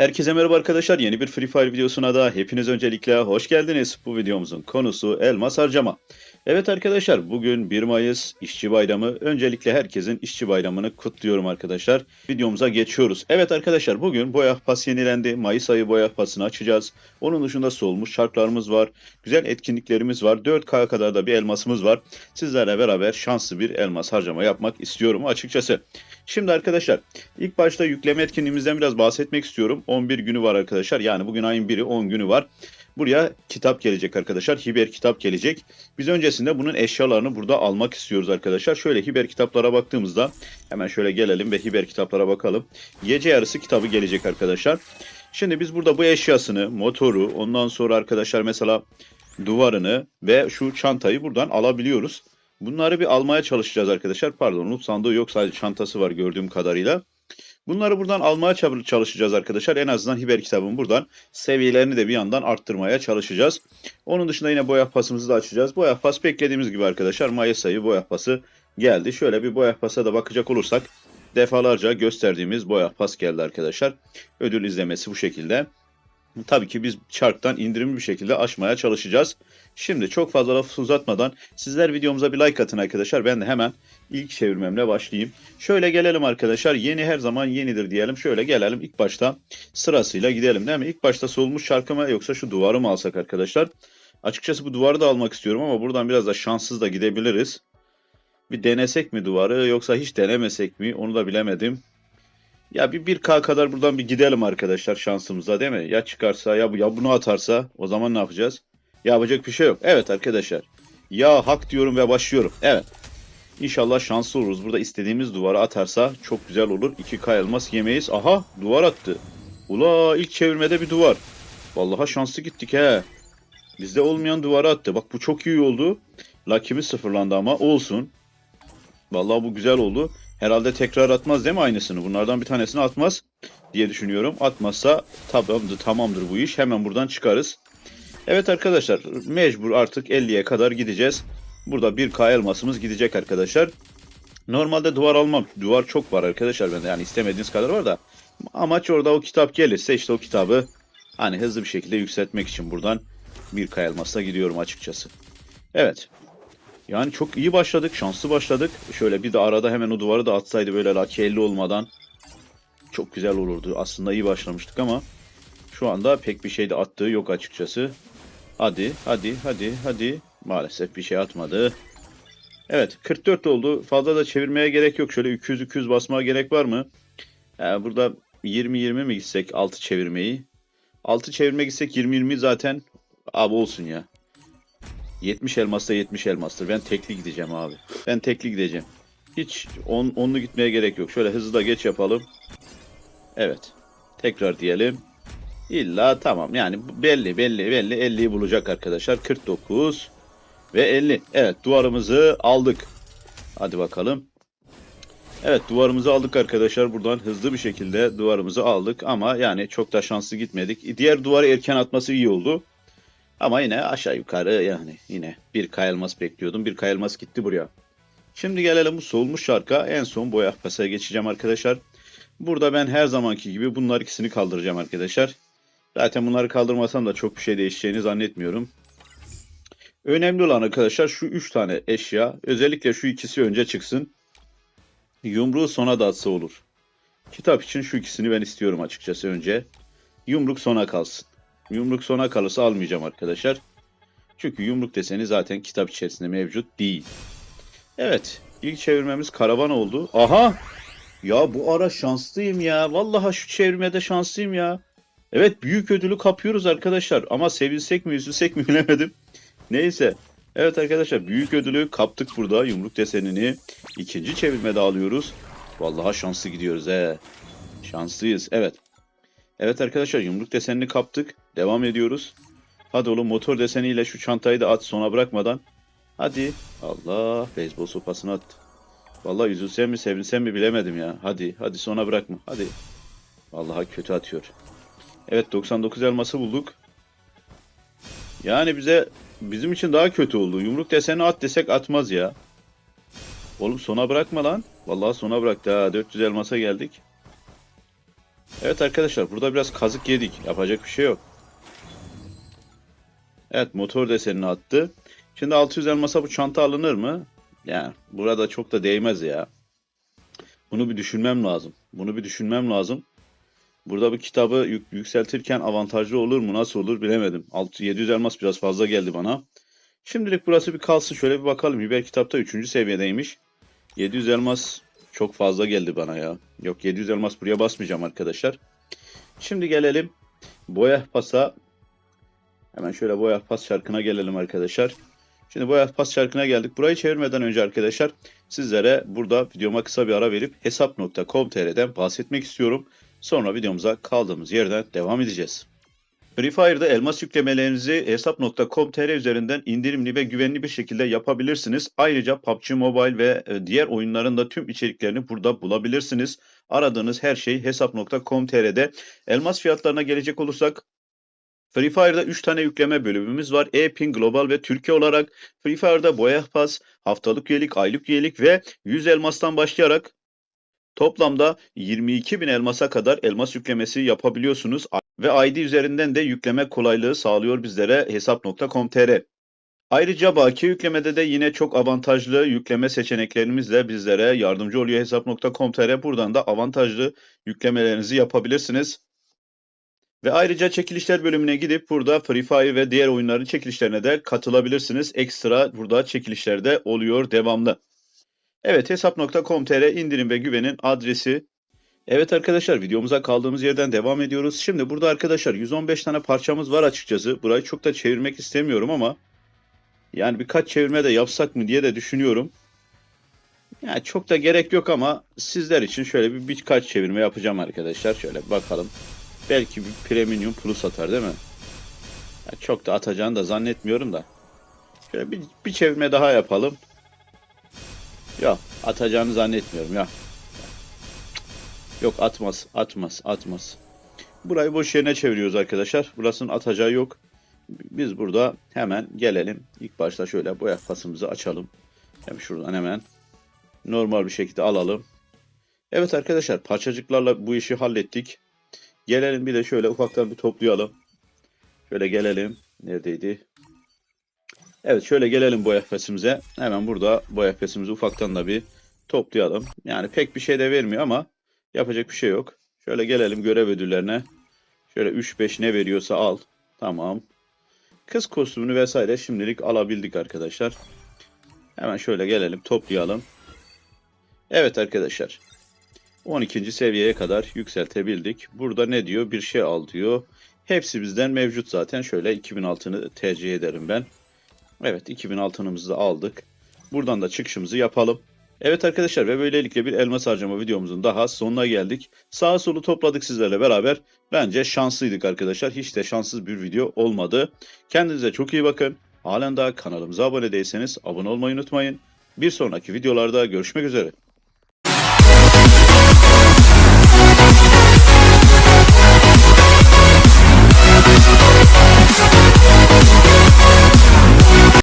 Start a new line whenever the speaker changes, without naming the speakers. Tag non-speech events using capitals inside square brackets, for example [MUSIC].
Herkese merhaba arkadaşlar. Yeni bir Free Fire videosuna da hepiniz öncelikle hoş geldiniz. Bu videomuzun konusu elmas harcama. Evet arkadaşlar bugün 1 Mayıs İşçi Bayramı. Öncelikle herkesin İşçi Bayramı'nı kutluyorum arkadaşlar. Videomuza geçiyoruz. Evet arkadaşlar bugün boya pas yenilendi. Mayıs ayı boya pasını açacağız. Onun dışında solmuş şartlarımız var. Güzel etkinliklerimiz var. 4K kadar da bir elmasımız var. Sizlerle beraber şanslı bir elmas harcama yapmak istiyorum açıkçası. Şimdi arkadaşlar ilk başta yükleme etkinliğimizden biraz bahsetmek istiyorum. 11 günü var arkadaşlar. Yani bugün ayın 1'i 10 günü var. Buraya kitap gelecek arkadaşlar. Hiber kitap gelecek. Biz öncesinde bunun eşyalarını burada almak istiyoruz arkadaşlar. Şöyle hiber kitaplara baktığımızda hemen şöyle gelelim ve hiber kitaplara bakalım. Gece yarısı kitabı gelecek arkadaşlar. Şimdi biz burada bu eşyasını, motoru, ondan sonra arkadaşlar mesela duvarını ve şu çantayı buradan alabiliyoruz. Bunları bir almaya çalışacağız arkadaşlar. Pardon, loot sandığı yok sadece çantası var gördüğüm kadarıyla. Bunları buradan almaya çalışacağız arkadaşlar. En azından hiber kitabın buradan seviyelerini de bir yandan arttırmaya çalışacağız. Onun dışında yine boya pasımızı da açacağız. Boya pas beklediğimiz gibi arkadaşlar Mayıs ayı boya pası geldi. Şöyle bir boya pasa da bakacak olursak defalarca gösterdiğimiz boya pas geldi arkadaşlar. Ödül izlemesi bu şekilde. Tabii ki biz çarktan indirimli bir şekilde aşmaya çalışacağız. Şimdi çok fazla laf uzatmadan sizler videomuza bir like atın arkadaşlar. Ben de hemen ilk çevirmemle başlayayım. Şöyle gelelim arkadaşlar. Yeni her zaman yenidir diyelim. Şöyle gelelim ilk başta sırasıyla gidelim değil mi? İlk başta solmuş şarkı mı yoksa şu duvarı mı alsak arkadaşlar? Açıkçası bu duvarı da almak istiyorum ama buradan biraz da şanssız da gidebiliriz. Bir denesek mi duvarı yoksa hiç denemesek mi onu da bilemedim. Ya bir 1K kadar buradan bir gidelim arkadaşlar şansımıza değil mi? Ya çıkarsa ya, bu, ya bunu atarsa o zaman ne yapacağız? Yapacak bir şey yok. Evet arkadaşlar. Ya hak diyorum ve başlıyorum. Evet. İnşallah şanslı oluruz. Burada istediğimiz duvarı atarsa çok güzel olur. 2K elmas yemeyiz. Aha duvar attı. Ula ilk çevirmede bir duvar. Vallahi şanslı gittik he. Bizde olmayan duvarı attı. Bak bu çok iyi oldu. Lucky'miz sıfırlandı ama olsun. Vallahi bu güzel oldu. Herhalde tekrar atmaz değil mi aynısını? Bunlardan bir tanesini atmaz diye düşünüyorum. Atmazsa tamamdır, tamamdır bu iş. Hemen buradan çıkarız. Evet arkadaşlar mecbur artık 50'ye kadar gideceğiz. Burada 1K elmasımız gidecek arkadaşlar. Normalde duvar almam. Duvar çok var arkadaşlar bende. Yani istemediğiniz kadar var da. Amaç orada o kitap gelirse işte o kitabı hani hızlı bir şekilde yükseltmek için buradan 1K elmasla gidiyorum açıkçası. Evet. Yani çok iyi başladık. Şanslı başladık. Şöyle bir de arada hemen o duvarı da atsaydı böyle 50 olmadan çok güzel olurdu. Aslında iyi başlamıştık ama şu anda pek bir şey de attığı yok açıkçası. Hadi, hadi, hadi, hadi. Maalesef bir şey atmadı. Evet, 44 oldu. Fazla da çevirmeye gerek yok. Şöyle 200-200 basmaya gerek var mı? Ee, burada 20-20 mi gitsek 6 çevirmeyi? 6 çevirme gitsek 20-20 zaten abi olsun ya. 70 elmasta 70 elmastır. Ben tekli gideceğim abi. Ben tekli gideceğim. Hiç on, onlu gitmeye gerek yok. Şöyle hızlı da geç yapalım. Evet. Tekrar diyelim. İlla tamam yani belli belli belli 50'yi bulacak arkadaşlar. 49 ve 50. Evet duvarımızı aldık. Hadi bakalım. Evet duvarımızı aldık arkadaşlar. Buradan hızlı bir şekilde duvarımızı aldık ama yani çok da şanslı gitmedik. Diğer duvarı erken atması iyi oldu. Ama yine aşağı yukarı yani yine bir kayılmaz bekliyordum. Bir kayılmaz gitti buraya. Şimdi gelelim bu solmuş şarka. En son boya pasaya geçeceğim arkadaşlar. Burada ben her zamanki gibi bunlar ikisini kaldıracağım arkadaşlar. Zaten bunları kaldırmasam da çok bir şey değişeceğini zannetmiyorum. Önemli olan arkadaşlar şu 3 tane eşya. Özellikle şu ikisi önce çıksın. Yumruğu sona da olur. Kitap için şu ikisini ben istiyorum açıkçası önce. Yumruk sona kalsın. Yumruk sona kalırsa almayacağım arkadaşlar. Çünkü yumruk deseni zaten kitap içerisinde mevcut değil. Evet. ilk çevirmemiz karavan oldu. Aha! Ya bu ara şanslıyım ya. Vallahi şu çevirmede şanslıyım ya. Evet büyük ödülü kapıyoruz arkadaşlar. Ama sevinsek mi üzülsek mi [LAUGHS] bilemedim. Neyse. Evet arkadaşlar büyük ödülü kaptık burada. Yumruk desenini ikinci çevirmede alıyoruz. Vallahi şanslı gidiyoruz he. Şanslıyız. Evet. Evet arkadaşlar yumruk desenini kaptık. Devam ediyoruz. Hadi oğlum motor deseniyle şu çantayı da at sona bırakmadan. Hadi. Allah beyzbol sopasını attı. Vallahi üzülsem mi sevinsem mi bilemedim ya. Hadi hadi sona bırakma. Hadi. Vallahi kötü atıyor. Evet 99 elması bulduk. Yani bize bizim için daha kötü oldu. Yumruk deseni at desek atmaz ya. Oğlum sona bırakma lan. Vallahi sona bıraktı ha. 400 elmasa geldik. Evet arkadaşlar burada biraz kazık yedik. Yapacak bir şey yok. Evet motor desenini attı. Şimdi 600 elmasa bu çanta alınır mı? Yani burada çok da değmez ya. Bunu bir düşünmem lazım. Bunu bir düşünmem lazım. Burada bu kitabı yük- yükseltirken avantajlı olur mu? Nasıl olur bilemedim. 6 700 elmas biraz fazla geldi bana. Şimdilik burası bir kalsın. Şöyle bir bakalım. Hiber kitapta 3. seviyedeymiş. 700 elmas çok fazla geldi bana ya. Yok 700 elmas buraya basmayacağım arkadaşlar. Şimdi gelelim boya pasa. Hemen şöyle boya pas şarkına gelelim arkadaşlar. Şimdi boya pas şarkına geldik. Burayı çevirmeden önce arkadaşlar sizlere burada videoma kısa bir ara verip hesap.com.tr'den bahsetmek istiyorum. Sonra videomuza kaldığımız yerden devam edeceğiz. Free Fire'da elmas yüklemelerinizi hesap.com.tr üzerinden indirimli ve güvenli bir şekilde yapabilirsiniz. Ayrıca PUBG Mobile ve e, diğer oyunların da tüm içeriklerini burada bulabilirsiniz. Aradığınız her şey hesap.com.tr'de. Elmas fiyatlarına gelecek olursak Free Fire'da 3 tane yükleme bölümümüz var. E-Pin, Global ve Türkiye olarak. Free Fire'da boya pas, haftalık üyelik, aylık üyelik ve 100 elmastan başlayarak toplamda 22 bin elmasa kadar elmas yüklemesi yapabiliyorsunuz. Ve ID üzerinden de yükleme kolaylığı sağlıyor bizlere hesap.com.tr. Ayrıca baki yüklemede de yine çok avantajlı yükleme seçeneklerimizle bizlere yardımcı oluyor hesap.com.tr. Buradan da avantajlı yüklemelerinizi yapabilirsiniz. Ve ayrıca çekilişler bölümüne gidip burada Free Fire ve diğer oyunların çekilişlerine de katılabilirsiniz. Ekstra burada çekilişler de oluyor devamlı. Evet hesap.com.tr indirim ve güvenin adresi. Evet arkadaşlar videomuza kaldığımız yerden devam ediyoruz. Şimdi burada arkadaşlar 115 tane parçamız var açıkçası. Burayı çok da çevirmek istemiyorum ama yani birkaç çevirme de yapsak mı diye de düşünüyorum. Yani çok da gerek yok ama sizler için şöyle bir birkaç çevirme yapacağım arkadaşlar. Şöyle bakalım. Belki bir premium plus atar değil mi? Ya çok da atacağını da zannetmiyorum da. Şöyle bir, bir çevirme daha yapalım. Yok atacağını zannetmiyorum ya. Yok atmaz atmaz atmaz. Burayı boş yerine çeviriyoruz arkadaşlar. Burasının atacağı yok. Biz burada hemen gelelim. İlk başta şöyle boya pasımızı açalım. Hem şuradan hemen normal bir şekilde alalım. Evet arkadaşlar parçacıklarla bu işi hallettik. Gelelim bir de şöyle ufaktan bir toplayalım. Şöyle gelelim. Neredeydi? Evet şöyle gelelim boya pesimize. Hemen burada boya pesimizi ufaktan da bir toplayalım. Yani pek bir şey de vermiyor ama yapacak bir şey yok. Şöyle gelelim görev ödüllerine. Şöyle 3-5 ne veriyorsa al. Tamam. Kız kostümünü vesaire şimdilik alabildik arkadaşlar. Hemen şöyle gelelim toplayalım. Evet arkadaşlar. 12. seviyeye kadar yükseltebildik. Burada ne diyor? Bir şey al diyor. Hepsi bizden mevcut zaten. Şöyle 2000 altını tercih ederim ben. Evet 2000 altınımızı da aldık. Buradan da çıkışımızı yapalım. Evet arkadaşlar ve böylelikle bir elmas harcama videomuzun daha sonuna geldik. Sağa solu topladık sizlerle beraber. Bence şanslıydık arkadaşlar. Hiç de şanssız bir video olmadı. Kendinize çok iyi bakın. Halen daha kanalımıza abone değilseniz abone olmayı unutmayın. Bir sonraki videolarda görüşmek üzere.